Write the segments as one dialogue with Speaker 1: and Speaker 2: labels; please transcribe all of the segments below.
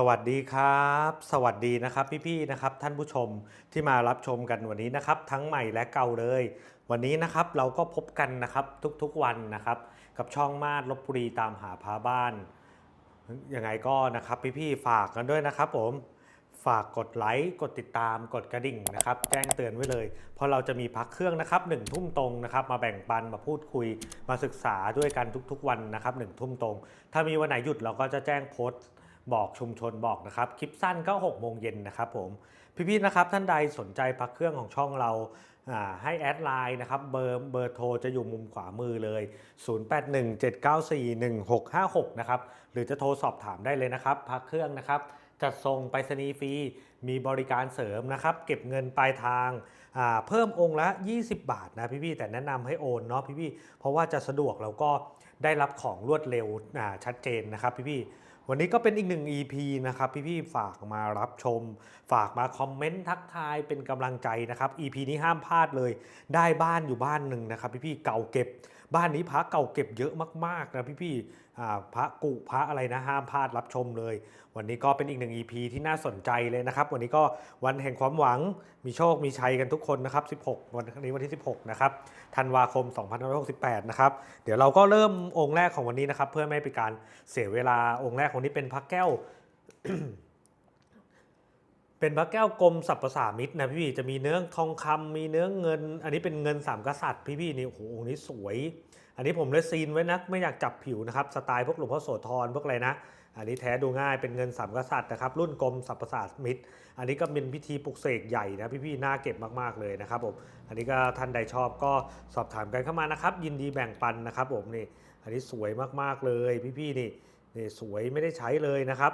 Speaker 1: สวัสดีครับ สวัสดีนะครับพี่ๆนะครับท่านผู้ชมที่มารับชมกันวันนี้นะครับ ทั้งใหม่และเก่าเลย วันนี้นะครับเราก็พบกันนะครับทุกๆวันนะครับ กับช่องมาดลบบุรีตามหาพาบ้านยังไงก็นะครับพี่ๆฝากกันด้วยนะครับผมฝากกดไลค์กดติดตามกดกระดิ่งนะครับ แจ้งเตือนไว้เลยเพราะเราจะมีพักเครื่องนะครับหนึ่งทุ่มตรงนะครับ มาแบ่งปันมาพูดคุย มาศึกษาด้วยกันทุกๆวันนะครับหนึ่งทุ่มตรง ถ้ามีวันไหนหยุดเราก็จะแจ้งโพสต์ บอกชุมชนบอกนะครับคลิปสั้นก็6โมงเย็นนะครับผมพี่ๆนะครับท่านใดสนใจพักเครื่องของช่องเราให้แอดไลน์นะครับเบอร์เบอร์โทรจะอยู่มุมขวามือเลย 0817941656 นะครับหรือจะโทรสอบถามได้เลยนะครับพักเครื่องนะครับจัดส่งไปรษณีย์ฟรี มีบริการเสริมนะครับ เก็บเงินปลายทางาเพิ่มองค์ละ 20 บาทนะพี่ๆแต่แนะนำให้โอนเนาะพี่ๆเพราะว่าจะสะดวกแล้วก็ได้รับของรวดเร็วชัดเจนนะครับพี่ๆ วันนี้ก็เป็นอีกหนึ่ง EP นะครับพี่ๆฝากมารับชม ฝากมาคอมเมนต์ทักทายเป็นกำลังใจนะครับ EP นี้ห้ามพลาดเลย ได้บ้านอยู่บ้านหนึ่งนะครับพี่ๆเก่าเก็บ บ้านนี้พระเก่าเก็บเยอะมากๆนะพี่ๆอ่ พระกุพระอะไรนะห้ามพลาดรับชมเลย วันนี้ก็เป็นอีกหนึ่ง EP ที่น่าสนใจเลยนะครับ วันนี้ก็วันแห่งความหวังมีโชคมีชัยกันทุกคนนะครับ 16 วันนี้วันที่ 16 นะครับธันวาคม 2568 นะครับ เดี๋ยวเราก็เริ่มองค์แรกของวันนี้นะครับ เพื่อไม่ให้เป็นการเสียเวลาองค์แรกของนี้เป็นพระแก้ว เป็นพระแก้วกลมสัพพสามิตรนะพี่ๆจะมีเนื้อทองคำมีเนื้อเงิน อันนี้เป็นเงินสามกษัตริย์พี่ๆนี่โอ้โหองค์นี้สวย อันนี้ผมเลยซีนไว้นะไม่อยากจับผิวนะครับสไตล์พวกหลวงพ่อโสธรพวกอะไรนะ อันนี้แท้ดูง่ายเป็นเงินสามกษัตริย์นะครับรุ่นกรมสัพพสามิตร อันนี้ก็เป็นพิธีปลุกเสกใหญ่นะพี่ๆน่าเก็บมากๆเลยนะครับผมอันนี้ก็ท่านใดชอบก็สอบถามกันเข้ามานะครับ ยินดีแบ่งปันนะครับผมนี่อันนี้สวยมากๆเลยพี่ๆนี่นี่สวยไม่ได้ใช้เลยนะครับ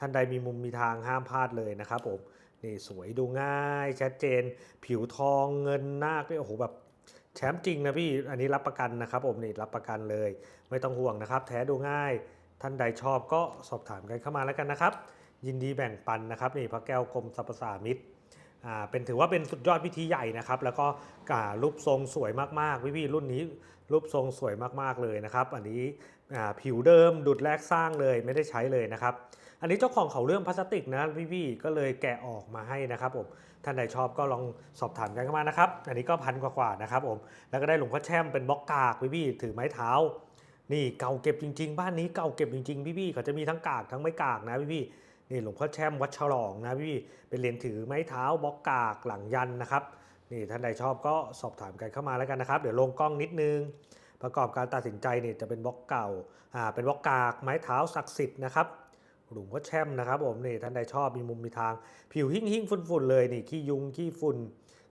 Speaker 1: ท่านใดมีมุมมีทางห้ามพลาดเลยนะครับผมนี่สวยดูง่ายชัดเจน ผิวทองเงินนาคนี่ยโอ้โหแบบ แชมป์จริงนะพี่ อันนี้รับประกันนะครับผมนี่รับประกันเลย ไม่ต้องห่วงนะครับ แท้ดูง่าย ท่านใดชอบก็สอบถามกันเข้ามาแล้วกันนะครับ ยินดีแบ่งปันนะครับนี่พระแก้วกรมสรรพสามิตรอ่าเป็นถือว่าเป็นสุดยอดพิธีใหญ่นะครับ แล้วก็การูปทรงสวยมากๆพี่ๆรุ่นนี้รูปทรงสวยมากๆเลยนะครับ อันนี้ ผิวเดิมดุดแรกสร้างเลยไม่ได้ใช้เลยนะครับ อันนี้เจ้าของเขาเรื่องพลาสติกนะพี่ๆก็เลยแกะออกมาให้นะครับผมท่านใดชอบก็ลองสอบถามกันเข้ามานะครับ อันนี้ก็พันกว่าๆนะครับผมแล้วก็ได้หลวงพ่อแช่มเป็นบล็อกกากพี่ๆถือไม้เท้า นี่เก่าเก็บจริง ๆ บ้านนี้เก่าเก็บจริงๆพี่ๆเขาจะมีทั้งกากทั้งไม่กากนะพี่ๆนี่หลวงพ่อแช่มวัดฉลองนะพี่ๆเป็นเหรียญถือไม้เท้าบล็อกกากหลังยันนะครับนี่ท่านใดชอบก็สอบถามกันเข้ามาแล้วกันนะครับ เดี๋ยวลงกล้องนิดนึง ประกอบการตัดสินใจเนี่ยจะเป็นบล็อกเก่าอ่าเป็นบล็อกกากไม้เท้าศักดิ์สิทธิ์นะครับหลวงพ่อแช่มนะครับผมนี่ท่านใดชอบมีมุมมีทาง ผิวหิ่งหิ่งฝุ่นฝุ่นเลยนี่ขี้ยุงขี้ฝุ่น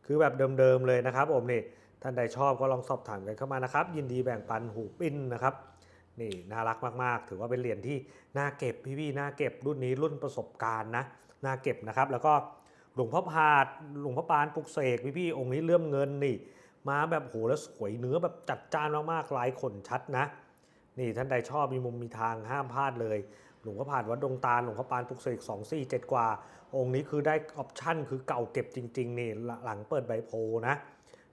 Speaker 1: คือแบบเดิมๆเลยนะครับผมนี่ท่านใดชอบก็ลองสอบถามกันเข้ามานะครับ ยินดีแบ่งปันหูปิ้นนะครับนี่น่ารักมากๆ ถือว่าเป็นเหรียญที่น่าเก็บพี่ๆน่าเก็บรุ่นนี้รุ่นประสบการณ์นะน่าเก็บนะครับ แล้วก็หลวงพ่อพาดหลวงพ่อปานปลุกเสกพี่ๆองค์นี้เลื่อมเงินนี่ ม้าแบบโหแล้วสวยเนื้อแบบจัดจ้านมากๆลายขนชัดนะ นี่ท่านใดชอบมีมุมมีทางห้ามพลาดเลยหลวงพ่อผ่านวัดดงตาลหลวงพ่อปานปลุกเสก2 4 7กว่า องค์นี้คือได้ออปชั่นคือเก่าเก็บจริง ๆ นี่หลังเปิดใบโพนะ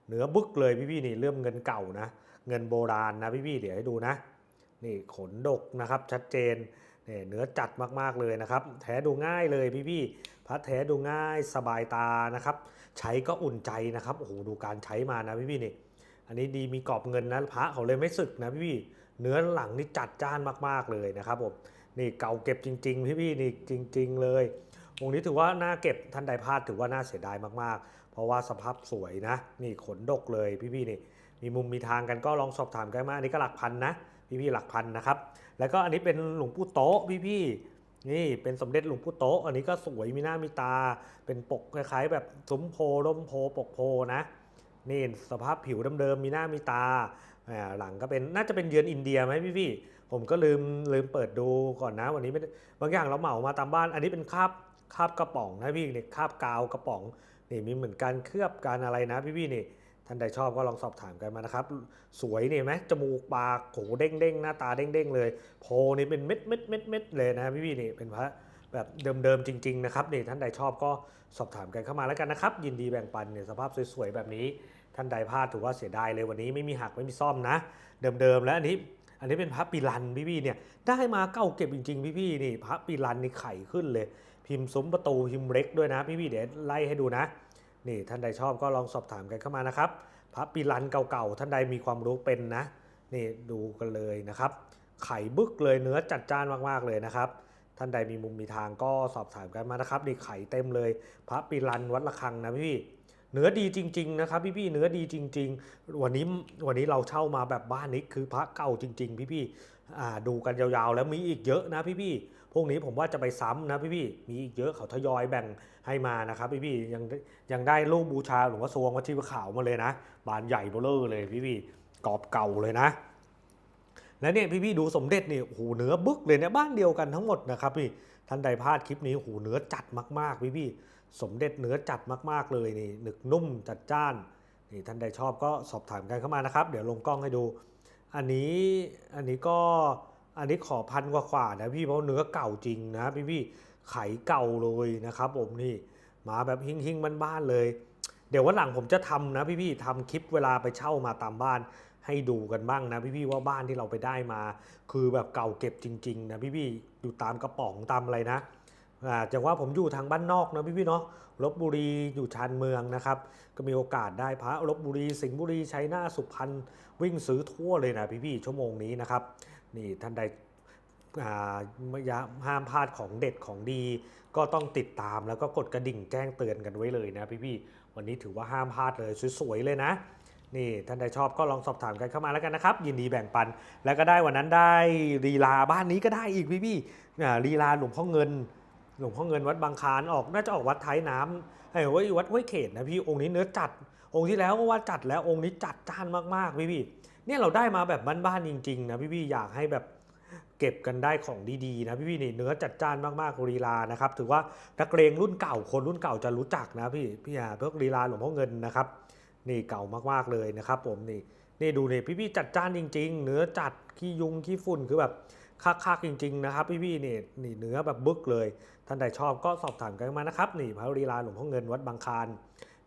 Speaker 1: เนื้อบึกเลยพี่ๆนี่เริ่มเงินเก่านะ เงินโบราณนะพี่ๆเดี๋ยวให้ดูนะ นี่ขนดกนะครับชัดเจนเนี่ยเนื้อจัดมากๆเลยนะครับ แท้ดูง่ายเลยพี่ๆ พระแท้ดูง่ายสบายตานะครับ ใช้ก็อุ่นใจนะครับ โอ้โห ดูการใช้มานะพี่ๆนี่ อันนี้ดีมีกรอบเงินนะพระเขาเลยไม่สึกนะพี่ๆเนื้อหลังนี่จัดจ้านมากๆเลยนะครับผม นี่เก่าเก็บจริง ๆ พี่ๆนี่จริง ๆ เลย องค์นี้ถือว่าน่าเก็บท่านใดพลาดถือว่าน่าเสียดายมากๆ เพราะว่าสภาพสวยนะ นี่ขนดกเลยพี่ๆนี่ มีมุมมีทางกันก็ลองสอบถามกันมา อันนี้ก็หลักพันนะพี่ๆหลักพันนะครับ แล้วก็อันนี้เป็นหลวงปู่โต๊ะพี่ นี่เป็นสมเด็จหลวงปู่โตอันนี้ก็สวยมีหน้ามีตา เป็นปกคล้ายๆ แบบซุ้มโพร่มโพปกโพนะนี่สภาพผิวเดิมๆมีหน้ามีตาหลังก็เป็นน่าจะเป็นเยือนอินเดียไหมพี่พี่ผมก็ลืมลืมเปิดดูก่อนนะ วันนี้ไม่บางอย่างเราเหมามาตามบ้าน อันนี้เป็นคาบคาบกระป๋องนะพี่เนี่ยคาบกาวกระป๋องนี่มีเหมือนการเคลือบการอะไรนะพี่พี่นี่ ท่านใดชอบก็ลองสอบถามกันมานะครับ สวยนี่ไหมจมูกปากโหเด้งเด้งๆหน้าตาเด้งเด้งๆเลย โพนี่เป็นเม็ดเม็ดเม็ดเม็ดเลยนะพี่พี่นี่เป็นพระแบบเดิมๆจริง ๆ นะครับนี่ท่านใดชอบก็สอบถามกันเข้ามาแล้วกันนะครับ ยินดีแบ่งปันเนี่ยสภาพสวยๆแบบนี้ ท่านใดพลาดถือว่าเสียดายเลยวันนี้ไม่มีหักไม่มีซ่อมนะ เดิมๆแล้วอันนี้อันนี้เป็นพระปีรันพี่ๆเนี่ยได้มาเก่าเก็บจริงๆพี่ๆนี่พระปีรันนี่ไข่ขึ้นเลย พิมพ์ซุ้มประตูพิมพ์เล็กด้วยนะพี่ๆเดี๋ยวไล่ให้ดูนะ นี่ท่านใดชอบก็ลองสอบถามกันเข้ามานะครับ พระปีรันเก่าๆท่านใดมีความรู้เป็นนะนี่ดูกันเลยนะครับ ไข่บึกเลยเนื้อจัดจ้านมากๆเลยนะครับ ท่านใดมีมุมมีทางก็สอบถามกันมานะครับนี่ไข่เต็มเลย พระปีรันวัดระฆังนะพี่เนื้อดีจริง ๆ นะครับ พี่ๆเนื้อดีจริง ๆ วันนี้วันนี้เราเช่ามาแบบบ้านนี้คือพระเก่าจริง ๆ พี่ๆอ่ดูกันยาวๆ แล้วมีอีกเยอะนะพี่ๆ พวกนี้ผมว่าจะไปซ้ำนะพี่ๆมีอีกเยอะเขาทยอยแบ่งให้มานะครับพี่ๆยังยังได้รูปบูชาหลวงพ่อสวงวัดชีวขาวมาเลยนะ บานใหญ่เบ้อเร่อเลยพี่ๆกรอบเก่าเลยนะ แล้วเนี่ยพี่ๆดูสมเด็จนี่โอ้โหเนื้อบึกเลยเนี่ยบ้านเดียวกันทั้งหมดนะครับพี่ท่านใดพลาดคลิปนี้โอ้โหเนื้อจัดมากๆพี่ๆสมเด็จเนื้อจัดมากๆเลยนี่หนึกนุ่มจัดจ้านนี่ท่านใดชอบก็สอบถามกันเข้ามานะครับ เดี๋ยวลงกล้องให้ดู อันนี้อันนี้ก็ อันนี้ขอพันกว่ากว่านะพี่เพราะเนื้อเก่าจริงนะพี่พี่ไข่เก่าเลยนะครับ ผมนี่มาแบบหิ้งๆบ้านๆเลย เดี๋ยววันหลังผมจะทำนะพี่พี่ทำคลิปเวลาไปเช่ามาตามบ้านให้ดูกันบ้างนะพี่พี่ว่าบ้านที่เราไปได้มา คือแบบเก่าเก็บจริง ๆ นะพี่พี่อยู่ตามกระป๋องตามอะไรนะ จากว่าผมอยู่ทางบ้านนอกนะพี่ๆเนาะลบบุรีอยู่ชานเมืองนะครับ ก็มีโอกาสได้พระลบบุรีสิงห์บุรีชัยนาทสุพรรณวิ่งซื้อทั่วเลยนะพี่ๆชั่วโมงนี้นะครับ นี่ท่านใดห้ามพลาดของเด็ดของดี ก็ต้องติดตามแล้วก็กดกระดิ่งแจ้งเตือนกันไว้เลยนะพี่ๆวันนี้ถือว่าห้ามพลาดเลยสวยๆเลยนะนี่ท่านใดชอบก็ลองสอบถามกันเข้ามาแล้วกันนะครับ ยินดีแบ่งปัน แล้วก็ได้วันนั้นได้ลีลาบ้านนี้ก็ได้อีกพี่พี่ลีลาหลวงพ่อเงิน หลวงพ่อเงินวัดบางคานออกน่าจะออกวัดท้ายน้ำไอ้ว้ยวัดห้วยเขตนะพี่องค์นี้เนื้อจัด องค์ที่แล้วก็ว่าจัดแล้วองค์นี้จัดจ้านมากๆพี่พี่เนี่ยเราได้มาแบบบ้านๆจริงๆนะพี่พี่อยากให้แบบเก็บกันได้ของดีๆนะพี่พี่นี่เนื้อจัดจ้านมากๆลีลานะครับถือว่านักเรงรุ่นเก่าคนรุ่นเก่าจะรู้จักนะพี่พี่อ่าพวกลีลาหลวงพ่อเงินนะครับนี่เก่ามากๆเลยนะครับผมนี่นี่ดูนี่พี่ๆจัดจ้านจริง ๆ เนื้อจัดขี้ยุงขี้ฝุ่นคือแบบ คักๆจริง ๆ นะครับพี่ๆนี่นี่เนื้อแบบบึกเลย ท่านใดชอบก็สอบถามกันมานะครับนี่พระลีลาหลวงพ่อเงินวัดบางคาน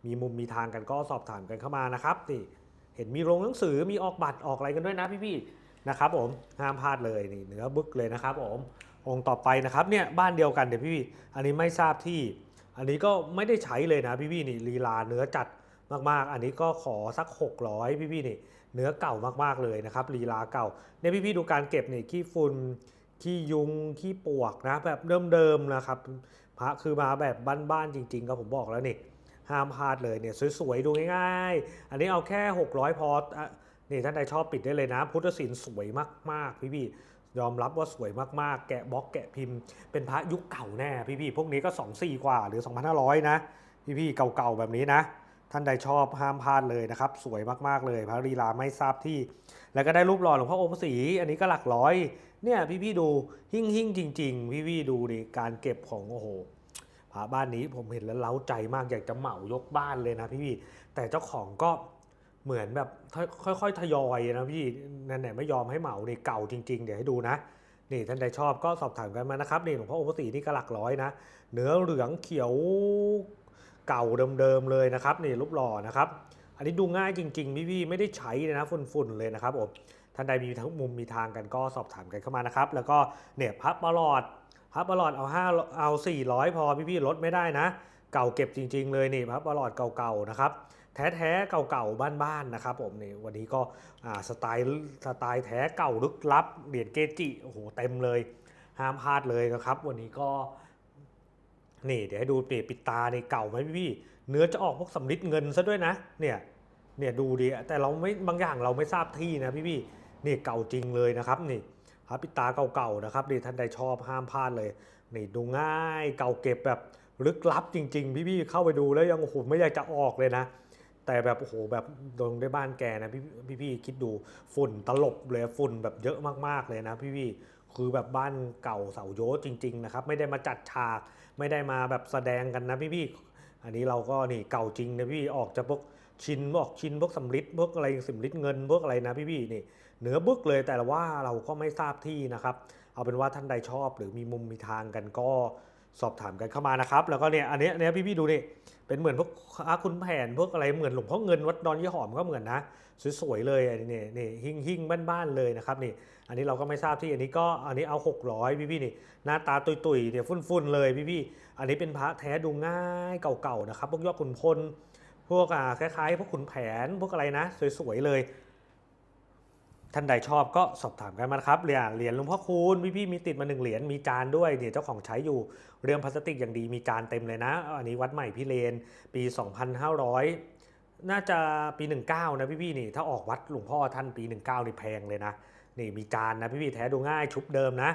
Speaker 1: มีมุมมีทางกันก็สอบถามกันเข้ามานะครับนี่เห็นมีโรงหนังสือมีออกบัตรออกอะไรกันด้วยนะพี่ๆนะครับผมห้ามพลาดเลยนี่เนื้อบึกเลยนะครับผมองค์ต่อไปนะครับเนี่ยบ้านเดียวกันเดี๋ยวพี่ๆอันนี้ไม่ทราบที่ อันนี้ก็ไม่ได้ใช้เลยนะพี่ๆนี่ลีลาเนื้อจัดมากๆ อันนี้ก็ขอสัก 600 พี่ๆนี่ เนื้อเก่ามากๆเลยนะครับลีลาเก่าเนี่ยพี่ๆดูการเก็บเนี่ยขี้ฝุ่นขี้ยุงขี้ปวกนะแบบเดิมๆนะครับพระคือมาแบบบ้านๆจริงๆก็ผมบอกแล้วนี่ห้ามพลาดเลยเนี่ยสวยๆดูง่ายๆ อันนี้เอาแค่ 600 พออะนี่ท่านใดชอบปิดได้เลยนะ พุทธศิลป์สวยมากๆ พี่ๆยอมรับว่าสวยมากๆ แกะบล็อกแกะพิมพ์ เป็นพระยุคเก่าแน่พี่ๆพวกนี้ก็ 2 4 กว่าหรือ 2,500 นะ พี่ๆเก่าๆแบบนี้นะ ท่านใดชอบห้ามพลาดเลยนะครับ สวยมากๆเลย พระลีลาไม่ทราบที่ แล้วก็ได้รูปหล่อหลวงพ่อองค์สีอันนี้ก็หลักร้อย เนี่ยพี่ๆดูหิ่งหิ่งจริง ๆ พี่ๆดูดิการเก็บของโอ้โหพระบ้านนี้ผมเห็นแล้วเล้าใจมากอยากจะเหมายกบ้านเลยนะพี่ๆแต่เจ้าของก็เหมือนแบบค่อยๆทยอยนะพี่นั่นแหละไม่ยอมให้เหมาเนี่ยเก่าจริง ๆ เดี๋ยวให้ดูนะนี่ท่านใดชอบก็สอบถามกันมานะครับนี่หลวงพ่อองค์สีนี่ก็หลักร้อยนะเนื้อเหลืองเขียว เก่าเดิมๆเลยนะครับนี่รูปหล่อนะครับอันนี้ดูง่ายจริงๆพี่ๆไม่ได้ใช้เลยนะฝุ่นๆเลยนะครับผมท่านใดมีทั้งมุมมีทางกันก็สอบถามกันเข้ามานะครับ แล้วก็เนี่ยพับประหลอดพับประหลอดเอา5เอา 400 พอพี่ๆลดไม่ได้นะ เก่าเก็บจริง ๆ เลยนี่พับประหลอดเก่าๆนะครับแท้ๆเก่าๆบ้านๆนะครับผมนี่วันนี้ก็สไตล์สไตล์แท้เก่าลึกลับเหรียญเกจิโอ้โหเต็มเลยห้ามพลาดเลยนะครับ วันนี้ก็ นี่เดี๋ยวให้ดูเปรียปิดตาในเก่าไหมพี่พี่ เนื้อจะออกพวกสำลิดเงินซะด้วยนะ เนี่ยเนี่ยดูดิแต่เราไม่บางอย่างเราไม่ทราบที่นะพี่พี่นี่เก่าจริงเลยนะครับนี่พระปิดตาเก่าๆนะครับนี่ท่านใดชอบห้ามพลาดเลยนี่ดูง่ายเก่าเก็บแบบลึกลับจริง ๆ พี่พี่เข้าไปดูแล้วยังโอ้โหไม่อยากจะออกเลยนะ แต่แบบโอ้โหแบบโดนได้บ้านแกนะพี่พี่พี่คิดดูฝุ่นตลบเลยฝุ่นแบบเยอะมากๆเลยนะพี่พี่ คือแบบบ้านเก่าเสาโยศจริง ๆ นะครับ ไม่ได้มาจัดฉาก ไม่ได้มาแบบแสดงกันนะพี่พี่ๆอันนี้เราก็นี่เก่าจริงนะพี่ออกจะพวกชินออกชินพวกสำลิดพวกอะไรสำลิดเงินพวกอะไรนะพี่พี่ๆนี่เหนือบึกเลยแต่ว่าเราก็ไม่ทราบที่นะครับ เอาเป็นว่าท่านใดชอบหรือมีมุมมีทางกันก็ สอบถามกันเข้ามานะครับ แล้วก็เนี่ยอันนี้อันเนี้ยพี่พี่ๆดูนี่เป็นเหมือนพวกคุณแผนพวกอะไรเหมือนหลวงพ่อเงินวัดดอนยี่หอมก็เหมือนนะสวยๆเลยอันนี้นี่หิ่งหิ่งบ้านๆเลยนะครับนี่ อันนี้เราก็ไม่ทราบที่อันนี้ก็อันนี้เอา 600 พี่พี่ๆนี่หน้าตาตุยๆเนี่ยฟุ้นๆเลยพี่พี่ๆอันนี้เป็นพระแท้ดูง่ายเก่าๆนะครับพวกยอดขุนพลพวกอ่าคล้ายๆ พวกขุนแผนพวกอะไรนะ สวยๆเลย ท่านใดชอบก็สอบถามกันมาครับเหรียญเหรียญหลวงพ่อคูณพี่พี่ๆมีติดมาหนึ่งเหรียญมีจานด้วยเนี่ยเจ้าของใช้อยู่เรื่องพลาสติกอย่างดีมีจานเต็มเลยนะ อันนี้วัดใหม่พี่เลนปี 2500 น่าจะปี 19 นะพี่พี่ๆนี่ถ้าออกวัดหลวงพ่อท่านปี 19นี่แพงเลยนะนี่มีจานนะพี่พี่ๆแท้ดูง่ายชุบเดิมนะ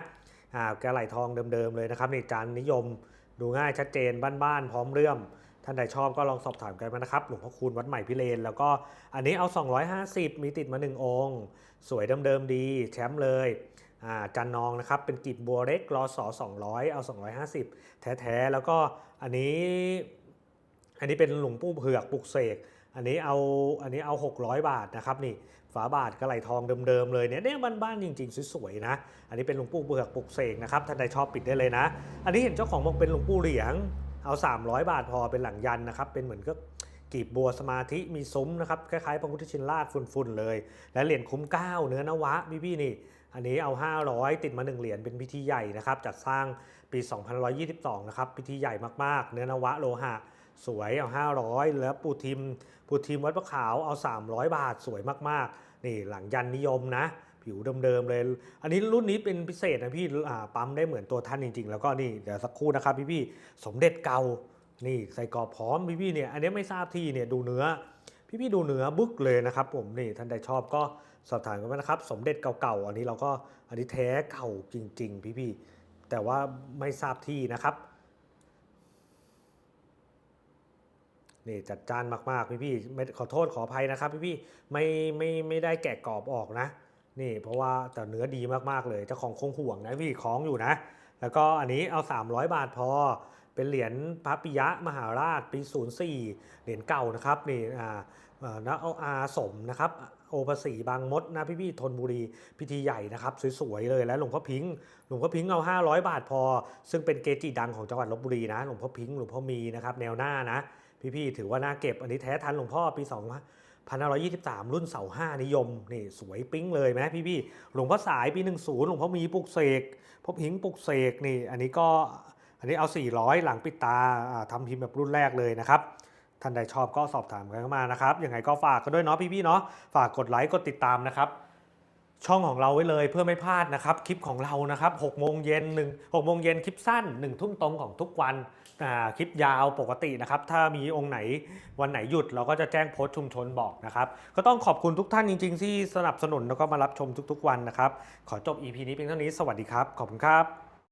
Speaker 1: อ่าแกะไหลทองเดิมๆเลยนะครับนี่จานนิยมดูง่ายชัดเจนบ้านๆพร้อมเรื่อม ท่านใดชอบก็ลองสอบถามกันมานะครับ หลวงพ่อคูณวัดใหม่พิเรน แล้วก็อันนี้เอา 250 มีติดมา 1 องค์ สวยเดิมๆดี แชมป์เลยจันนองนะครับ เป็นกีบบัวเล็กรอสอ200 เอา 250 แท้ๆ แล้วก็อันนี้ อันนี้เป็นหลวงปู่เผือกปลุกเสก อันนี้เอา อันนี้เอา 600 บาทนะครับนี่ ฝาบาทกระไหลทองเดิมๆเลยเนี่ยเนี่ยบ้านๆจริงๆสวยๆนะ อันนี้เป็นหลวงปู่เผือกปลุกเสกนะครับ ท่านใดชอบปิดได้เลยนะ อันนี้เห็นเจ้าของบอกเป็นหลวงปู่เหลียง เอา 300 บาทพอเป็นหลังยันนะครับ เป็นเหมือนก็กีบบัวสมาธิมีซุ้มนะครับ คล้ายๆพระพุทธชินราชฝุ่นๆเลย และเหรียญคุ้มเกล้าเนื้อนวะพี่ๆนี่ อันนี้เอา 500 ติดมา 1 เหรียญเป็นพิธีใหญ่นะครับ จัดสร้างปี 2122 นะครับ พิธีใหญ่มากๆ เนื้อนวะโลหะสวยเอา 500 แล้วปูทิมปูทิมวัดพระขาวเอา 300 บาทสวยมากๆ นี่หลังยันนิยมนะ ผิวเดิมๆเลย อันนี้รุ่นนี้เป็นพิเศษนะพี่ปั๊มได้เหมือนตัวท่านจริง ๆ แล้วก็นี่เดี๋ยวสักครู่นะครับพี่ๆสมเด็จเก่านี่ใส่กรอบพร้อมพี่ๆเนี่ยอันนี้ไม่ทราบที่เนี่ยดูเนื้อ พี่ๆดูเนื้อบึกเลยนะครับ ผมนี่ท่านใดชอบก็สอบถามกันมานะครับ สมเด็จเก่าๆอันนี้เราก็อันนี้แท้เก่าจริง ๆ พี่ๆแต่ว่าไม่ทราบที่นะครับนี่จัดจานมากๆพี่ๆไม่ขอโทษขออภัยนะครับพี่ๆไม่ไม่ไม่ได้แกะกรอบออกนะ นี่เพราะว่าแต่เนื้อดีมากๆเลยเจ้าของคงห่วงนะพี่คล้องอยู่นะ แล้วก็อันนี้เอา 300 บาทพอ เป็นเหรียญพระปิยะมหาราชปี 04 เหรียญเก่านะครับนี่อ่านะเอาอาสมนะครับโอภาษีบางมดนะพี่พี่ธนบุรีพิธีใหญ่นะครับสวยๆเลยและหลวงพ่อพิงค์หลวงพ่อพิงค์เอา 500 บาทพอ ซึ่งเป็นเกจิดังของจังหวัดลบบุรีนะหลวงพ่อพิงค์หลวงพ่อมีนะครับแนวหน้านะพี่ๆถือว่าน่าเก็บอันนี้แท้ทันหลวงพ่อปี2 1523 รุ่นเสาห้านิยมนี่สวยปิ๊งเลยไหมพี่ๆหลวงพ่อสายปี 10 หลวงพ่อมีปลุกเสกพ่อพิงปลุกเสกนี่อันนี้ก็อันนี้เอา 400 หลังปิดตาทำพิมพ์แบบรุ่นแรกเลยนะครับท่านใดชอบก็สอบถามกันเข้ามานะครับยังไงก็ฝากกันด้วยเนาะพี่ๆเนาะฝากกดไลค์กดติดตามนะครับ ช่องของเราไว้เลยเพื่อไม่พลาดนะครับ คลิปของเรานะครับ6โมงเย็นหนึ่ง6โมงเย็นคลิปสั้น1ทุ่มตรงของทุกวัน คลิปยาวปกตินะครับ ถ้ามีองค์ไหนวันไหนหยุดเราก็จะแจ้งโพสต์ชุมชนบอกนะครับ ก็ต้องขอบคุณทุกท่านจริง ๆ ที่สนับสนุนแล้วก็มารับชมทุก ๆ วันนะครับ ขอจบ EP นี้เพียงเท่านี้สวัสดีครับ ขอบคุณครับ